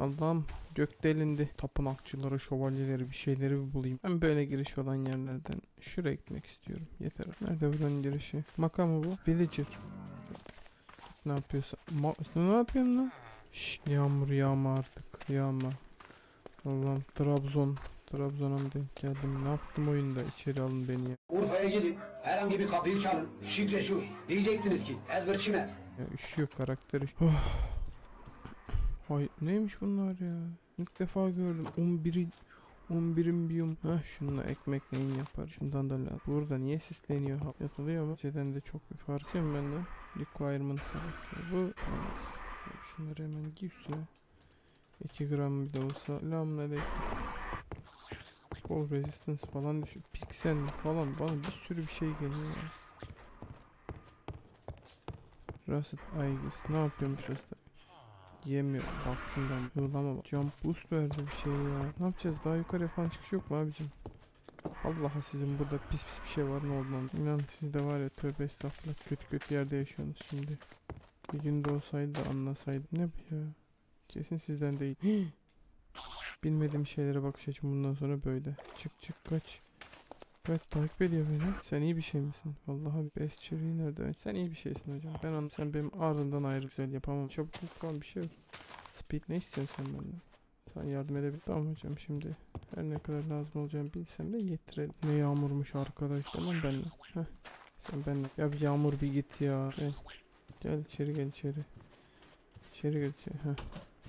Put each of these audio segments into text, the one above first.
Allah'ım gök delindi. Tapınakçıları, şövalyeleri bir şeyleri bir bulayım. Ben böyle giriş olan yerlerden şuraya gitmek istiyorum. Yeter. Nerede buranın girişi? Maka mı bu? Villager. Ne yapıyorsun? Ma ne yapıyorsun lan? Şşş yağmur yağma artık. Yağma. Allah'ım Trabzon. Trabzon'a mı denk geldim? Ne yaptım oyunda? İçeri alın beni ya. Urfa'ya gidin. Herhangi bir kapıyı çalın. Şifre şu. Diyeceksiniz ki ezberçime. Ya üşüyor karakteri. Oh. Hay neymiş bunlar ya? İlk defa gördüm. 11'i 11'in biyum. Heh şununla ekmek neyin yapar? Şundan da lazım. Burada niye sisleniyor? Hap Yapılıyor mu? Önceden de çok bir farkı yok benden. Requirement bak. Bu olmaz. Şunları hemen giy üstüne. 2 gram bile olsa. Selamünaleyküm. Fall resistance falan düşüyor. Piksel falan bana bir sürü bir şey geliyor. Rusted Aegis. Ne yapıyormuş Rusted? Yemiyor. Baktım ben. Hırlama bak. Jump boost verdi bir şey ya. Ne yapacağız? Daha yukarı falan çıkış yok mu abicim? Allah'a sizin burada pis pis bir şey var ne oldu lan? İnan siz var ya tövbe estağfurullah kötü kötü yerde yaşıyorsunuz şimdi. Bir günde olsaydı da anlasaydım. Ne bu ya? Kesin sizden değil. Bilmediğim şeylere bakış açım bundan sonra böyle. Çık çık kaç. Evet takip ediyor beni. Sen iyi bir şey misin? Vallahi best cherry nerede? Sen iyi bir şeysin hocam. Ben anladım. Sen benim ardından ayrı güzel yapamam. Çabuk falan bir şey yok. Speed ne istiyorsun sen benden? Sen yardım edebilir Tamam hocam şimdi. Her ne kadar lazım olacağını bilsem de getirelim. Ne yağmurmuş arkadaş. Tamam benimle. Heh. Sen benimle. Ya bir yağmur bir git ya. Gel. Gel içeri gel içeri. İçeri gel içeri. Heh.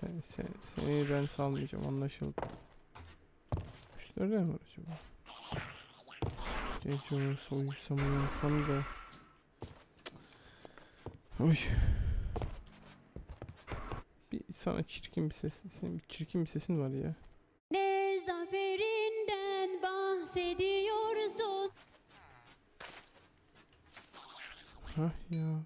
Sen, sen, seni ben salmayacağım anlaşıldı. Üstlerde mi var acaba? Gece olursa uyusam uyansam da. Oy. Bir sana çirkin bir sesin, senin bir çirkin bir sesin var ya. Ne zaferinden bahsediyorsun? Hah ya.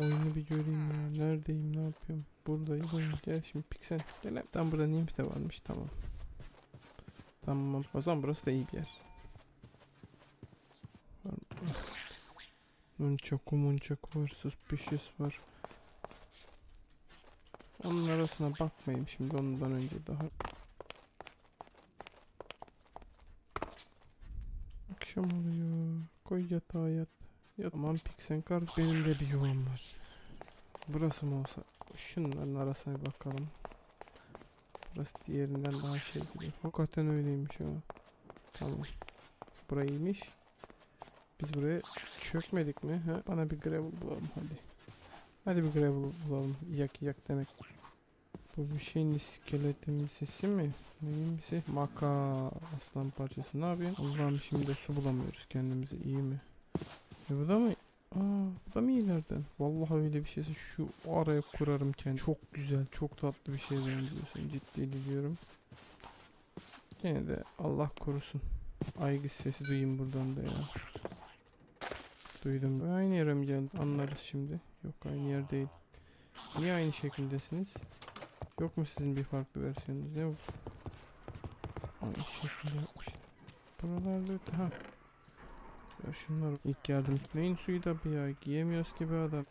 Oyunu bir göreyim ya. Neredeyim, ne yapıyorum? Buradayım. Gel şimdi piksel. Gel. Tam burada nimf de varmış. Tamam. Tamam. O zaman burası da iyi bir yer. Nunchaku munchaku var. Suspicious var. Onun arasına bakmayayım şimdi ondan önce daha. Akşam oluyor. Koy yatağa yat. Ya aman Pixen kar benim de bir yuvam var. Burası mı olsa? Şunların arasına bakalım. Burası diğerinden daha şey gibi. Hakikaten öyleymiş o. Tamam. Burayıymış. Biz buraya çökmedik mi? Ha? Bana bir gravel bulalım hadi. Hadi bir gravel bulalım. Yak yak demek. Bu bir şeyin iskeletin sesi mi? Neyin sesi? Maka aslan parçası. Ne yapıyorsun? Allah'ım şimdi de su bulamıyoruz kendimize. iyi mi? E bu da mı? Aa, bu da mı iyilerden? Vallahi öyle bir şeyse şu araya kurarım kendi. Çok güzel, çok tatlı bir şey benziyorsun. Ciddi diyorum. Gene de Allah korusun. Aygıs sesi duyayım buradan da ya. Duydum. Aynı yere mi geldi? Anlarız şimdi. Yok aynı yer değil. Niye aynı şekildesiniz? Yok mu sizin bir farklı versiyonunuz? Ne bu? Aynı şekilde yapmış. Buralarda ha ya şunlar ilk yardım neyin suyu da bir ya giyemiyoruz gibi adam.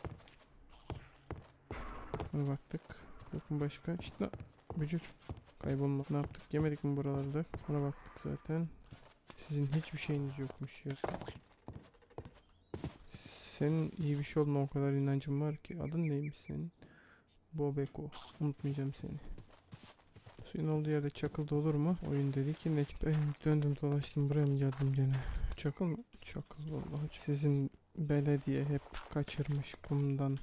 Buna baktık. Yok mu başka? İşte bücür. Kaybolma. Ne yaptık? Yemedik mi buralarda? Buna baktık zaten. Sizin hiçbir şeyiniz yokmuş ya. Senin iyi bir şey olduğuna o kadar inancım var ki. Adın neymiş senin? Bobeko. Unutmayacağım seni. Suyun olduğu yerde çakıl da olur mu? Oyun dedi ki ne? Ben döndüm dolaştım buraya mı geldim gene? Çakıl mı? Çakıl vallahi. Sizin belediye hep kaçırmış bundan.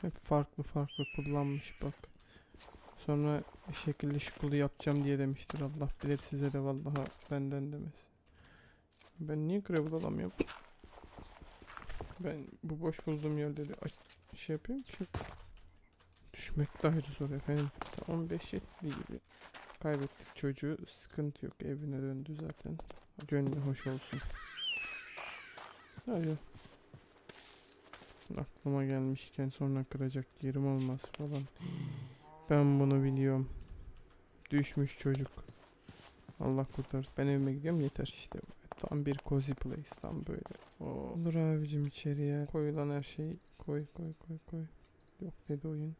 Hep farklı farklı kullanmış bak. Sonra şekilli şukulu yapacağım diye demiştir Allah bilir size de vallahi benden demez. Ben niye gravel alamıyorum? Ben bu boş bulduğum yerleri aç- şey yapayım ki. Düşmek de ayrı zor efendim. 15 yetli gibi. Kaybettik çocuğu. Sıkıntı yok. Evine döndü zaten. Gönlü hoş olsun. Hadi. Aklıma gelmişken sonra kıracak yerim olmaz falan. Ben bunu biliyorum. Düşmüş çocuk. Allah kurtarsın. Ben evime gidiyorum yeter işte. Tam bir cozy place. Tam böyle. Oo. Olur abicim içeriye. Koyulan her şeyi koy koy koy koy. Yok dedi oyun.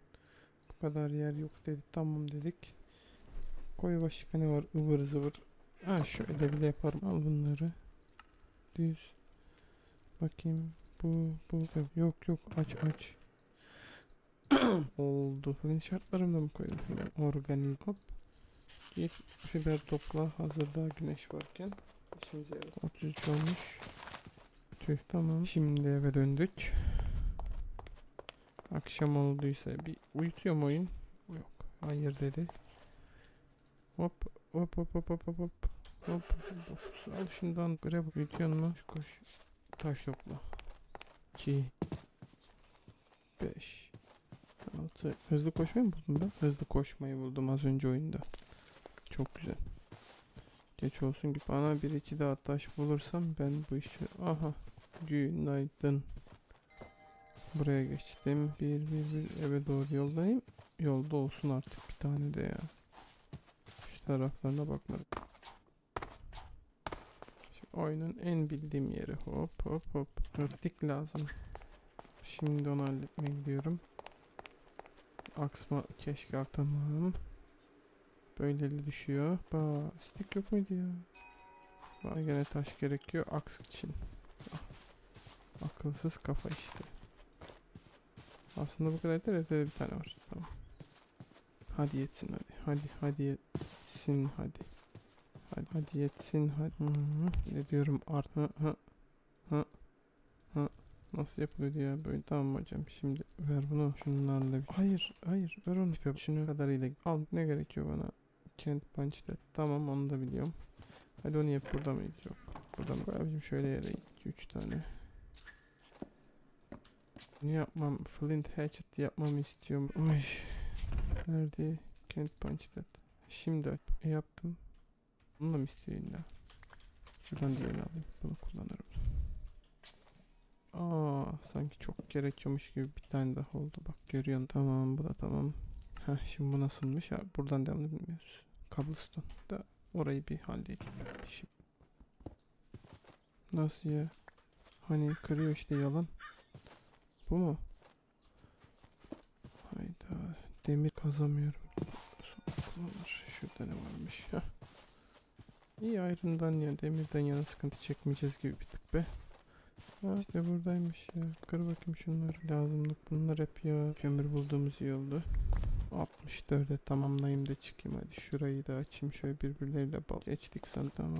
Bu kadar yer yok dedi. Tamam dedik. Koy başka ne var? ıvır zıvır. Ha şöyle bile yaparım. Al bunları. Düz. Bakayım. Bu, bu. Yok yok aç aç. Oldu. Fırın şartlarımda mı koydum? Organiz. Hop. Git fiber topla. Hazır daha güneş varken. İşimize yarar. 33 olmuş. Tüh tamam. Şimdi eve döndük. Akşam olduysa bir uyutuyor mu oyun? Yok. Hayır dedi. Hop hop hop hop hop hop hop. Al şundan grab uyutuyor mu? Koş. Taş topla. 2 5 6 Hızlı koşmayı mı buldum ben? Hızlı koşmayı buldum az önce oyunda. Çok güzel. Geç olsun ki bana bir iki daha taş bulursam ben bu işi... Aha. Günaydın. Buraya geçtim. Bir bir bir eve doğru yoldayım. Yolda olsun artık bir tane de ya. Şu taraflarına bakmadım. Şimdi oyunun en bildiğim yeri. Hop hop hop. Örtik lazım. Şimdi onu halletmeye gidiyorum. Aksma keşke tamam. Böyleli düşüyor. Ba, stick yok muydu ya? Bana gene taş gerekiyor aks için. Ah, Akılsız kafa işte. Aslında bu kadar değil de bir tane var. Tamam. Hadi yetsin hadi. Hadi hadi yetsin hadi. Hadi hadi yetsin hadi. Hı -hı. Ne diyorum art hı hı hı hı. Nasıl yapılıyor ya böyle tamam hocam şimdi ver bunu şunlarla bir- hayır hayır ver onu tipe şunu kadarıyla al ne gerekiyor bana Kent punch that. tamam onu da biliyorum hadi onu yap burada mıydı yok burada mı abicim şöyle yere 2-3 tane bunu yapmam flint hatchet yapmamı istiyorum Oy. nerede Kent punch that. şimdi yaptım bunu da mı istiyor illa şuradan diğerini alayım bunu kullanırım Aa, sanki çok gerekiyormuş gibi bir tane daha oldu. Bak görüyorsun. Tamam bu da tamam. Heh, şimdi bu nasılmış? Ya, buradan devamlı bilmiyoruz. Cobblestone da orayı bir halledelim. Şimdi. Nasıl ya? Hani kırıyor işte yalan. Bu mu? Hayda. Demir kazamıyorum. Şurada ne varmış? Heh. İyi ayrımdan ya demirden yana sıkıntı çekmeyeceğiz gibi bir tık be. Ha işte buradaymış ya. Kır bakayım şunları. Lazımlık bunlar hep ya. Kömür bulduğumuz iyi oldu. 64'e tamamlayayım da çıkayım hadi. Şurayı da açayım şöyle birbirleriyle bal. Geçtik sen tamam.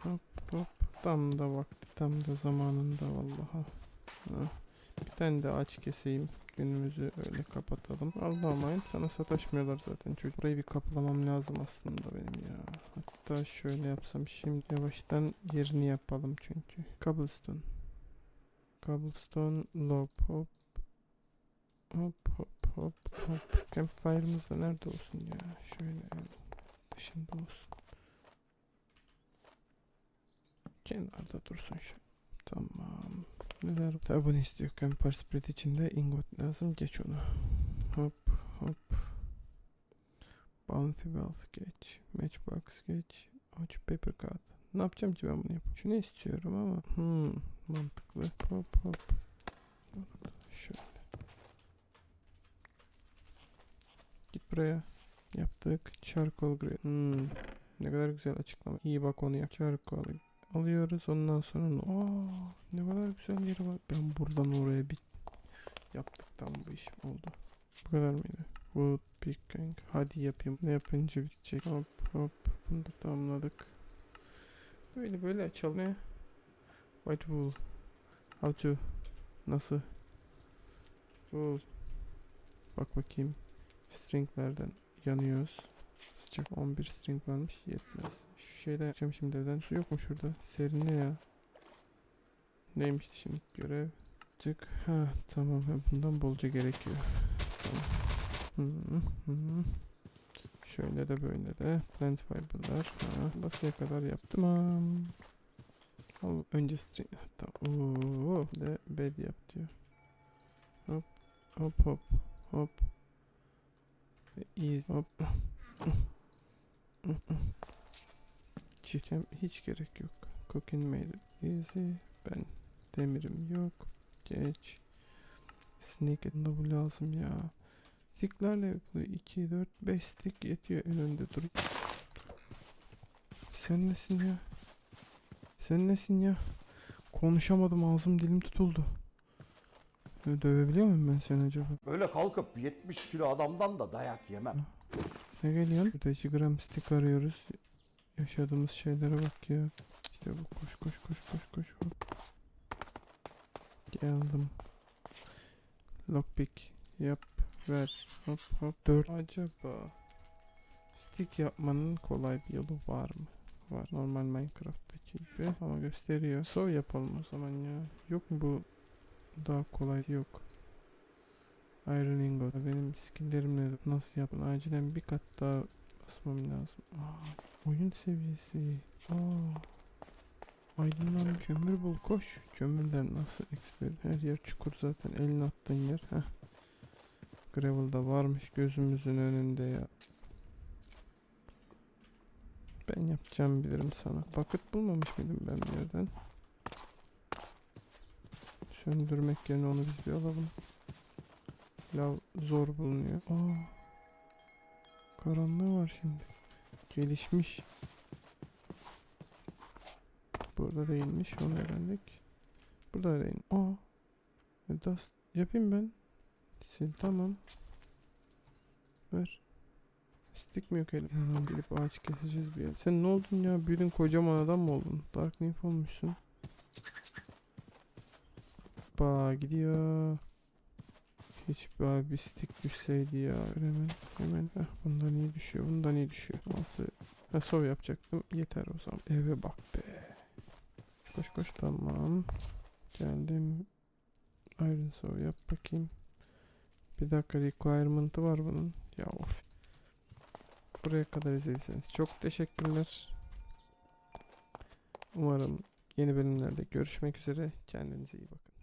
Hop hop. Tam da vakti tam da zamanında vallahi. Ha. Bir tane de aç keseyim. Günümüzü öyle kapatalım. Allah'a emanet sana sataşmıyorlar zaten çocuk. Burayı bir kaplamam lazım aslında benim ya. Hatta şöyle yapsam şimdi yavaştan yerini yapalım çünkü. Cobblestone. Cobblestone log hop hop hop hop hop. Campfire'ımız da nerede olsun ya? Şöyle dışında olsun. Kenarda dursun şu. Tamam. Neler? Tabi bunu istiyor. Campfire spirit içinde ingot lazım. Geç onu. Hop hop. Bounty wealth geç. Matchbox geç. Ouch paper cut. Ne yapacağım ki ben bunu yapıp? Şunu istiyorum ama hmm, mantıklı. Hop hop. Şöyle buraya. Yaptık. Charcoal grid hmm, ne kadar güzel açıklama. İyi bak onu yap. Charcoal alıyoruz. Ondan sonra aa, ne kadar güzel yeri var. Ben buradan oraya bir yaptık tam bu iş oldu. Bu kadar mıydı? Wood picking. Hadi yapayım. Ne yapınca bitecek? Hop hop. Bunu da tamamladık. Böyle böyle açalım ya. White wool. How to. Nasıl? Wool. Bak bakayım. Stringlerden yanıyoruz. Sıcak 11 string varmış. Yetmez. Şu şeyden yapacağım şimdi evden. Su yok mu şurada? Serin ne ya? Neymiş şimdi görev? Tık. Ha tamam. Bundan bolca gerekiyor. Tamam. Şöyle de böyle de plant fiber'lar. Basıya kadar yaptım. Tamam. Al önce string. Tamam. Oo, de bed yap diyor. Hop hop hop hop. Easy hop. Çiftçem hiç gerek yok. Cooking made easy. Ben demirim yok. Geç. Sneak bu lazım ya. Sticklerle yapılıyor. 2, 4, 5 stick yetiyor en önde durup. Sen nesin ya? Sen nesin ya? Konuşamadım ağzım dilim tutuldu. Dövebiliyor muyum ben seni acaba? Böyle kalkıp 70 kilo adamdan da dayak yemem. Ne geliyorsun? Burada 2 gram stick arıyoruz. Yaşadığımız şeylere bak ya. İşte bu koş koş koş koş koş. Hop. Geldim. Lockpick yap ver hop hop 4 acaba stick yapmanın kolay bir yolu var mı? Var normal Minecraft'taki gibi ama gösteriyor. Sov yapalım o zaman ya. Yok mu bu daha kolay yok. Iron Ingot. Benim skilllerimle nasıl yapın? Acilen bir kat daha basmam lazım. Aa, oyun seviyesi. Aa. Aydınlan kömür bul koş. Kömürler nasıl eksper? Her yer çukur zaten. Elini attığın yer. Heh. Gravel'da varmış gözümüzün önünde ya. Ben yapacağım bilirim sana. Bucket bulmamış mıydım ben bir yerden? Söndürmek yerine onu biz bir alalım. Lav zor bulunuyor. Aa. Karanlığı var şimdi. Gelişmiş. Burada değilmiş. Onu öğrendik. Burada da değil. Aa. E, Dust yapayım ben. Sil tamam. Ver. Stick mi yok elim? Hemen gelip ağaç keseceğiz bir yer. Sen ne oldun ya? Büyüdün kocaman adam mı oldun? Dark Nymph olmuşsun. Ba gidiyor. Hiç bir bir stick düşseydi ya. Hemen hemen. Heh, bundan iyi düşüyor. Bundan iyi düşüyor. Altı. Ha sov yapacaktım. Yeter o zaman. Eve bak be. Koş koş tamam. Geldim. Iron sov yap bakayım. Bir dakika requirement'ı var bunun. Ya of. Buraya kadar izlediyseniz çok teşekkürler. Umarım yeni bölümlerde görüşmek üzere. Kendinize iyi bakın.